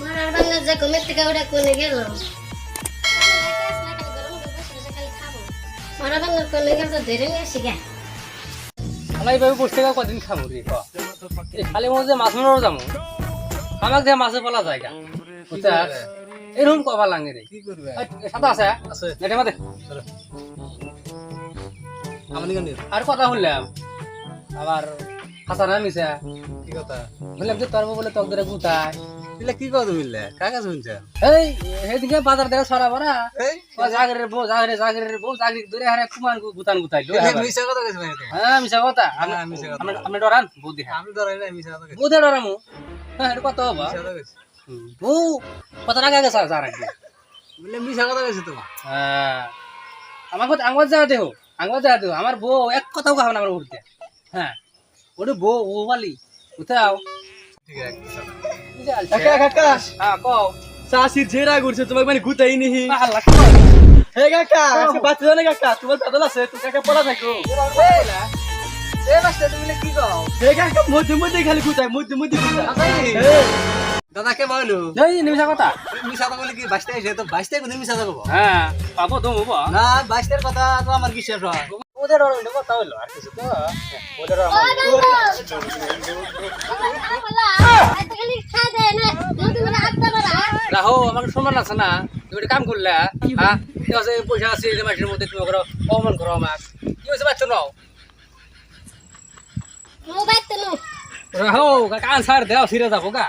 মারার বাংলা যে ঘুমের থেকে উঠে কোনে গেল? মারা বাংলার কোনে গেল তো ধরে নিয়ে আসি গা। আমরা এইভাবে বসে থেকে কদিন খাব রে এই খালি মধ্যে মাছ মারও যাব। আমাকে যে মাছে পালা জায়গা বুঝতে এরকম কবার লাগে রে। কি করবে এই, সাদা আছে? আছে। মাঝে আর কথা শুনলাম আবার হাসা না কি কথা। বললাম যে তোর বলে তক ধরে গুতায় এলে কি কথা মিললে কাকা শুনছে? এই সেদিকে বাজার দেখে সরা বরা এই? জাগরের বউ জাগরে জাগরের বউ জাগরি ধরে হারে কুমান গুতান গুতাই। লো মিছা কথা কইছ ভাই হ্যাঁ মিশা কথা। হ্যাঁ, মিশা কথা। আপনি আপনি ডরান বউ দিহা। আমি ধরে না মিছা কথা দিয়ে ডরামু? হ্যাঁ এটা কত হবা। মিছা কথা কইছ। বউ কত টাকা গেছে স্যার রাখবে। বলে মিছা কথা কইছ তোমা। হ্যাঁ। আমার কথা আঙ্গুল যা দেহ আঙ্গুল যা দেহ। আমার বউ এক কথাও খাবে না আমার উঠতে হ্যাঁ। ওটা বউ ও বালি কোথাও চাষির জেরা করছে তোমাকে মানে গুতাই নিহি। হে কাকা বাচ্চা জানে কাকা তোমার পেদল আছে তুমি কাকা পড়া থাকো। কি কে বলো? কথা। মিছা কথা বলে কি বাইশটা এসে তো বাইশটা কোনো মিছা কথা কব হ্যাঁ পাবো তো না বাইশটার কথা তো আমার বিশ্বাস হয়? ওদের হইল কথা হইল আর কিছু তো ওদের রাহো আমাকে সম্মান আছে না তুমি কাম করলে হ্যাঁ পয়সা আছে এই মাসের মধ্যে তুমি করো অপমান করো আমাক কি হয়েছে বাচ্চা কান সার দেও ফিরে যাব গা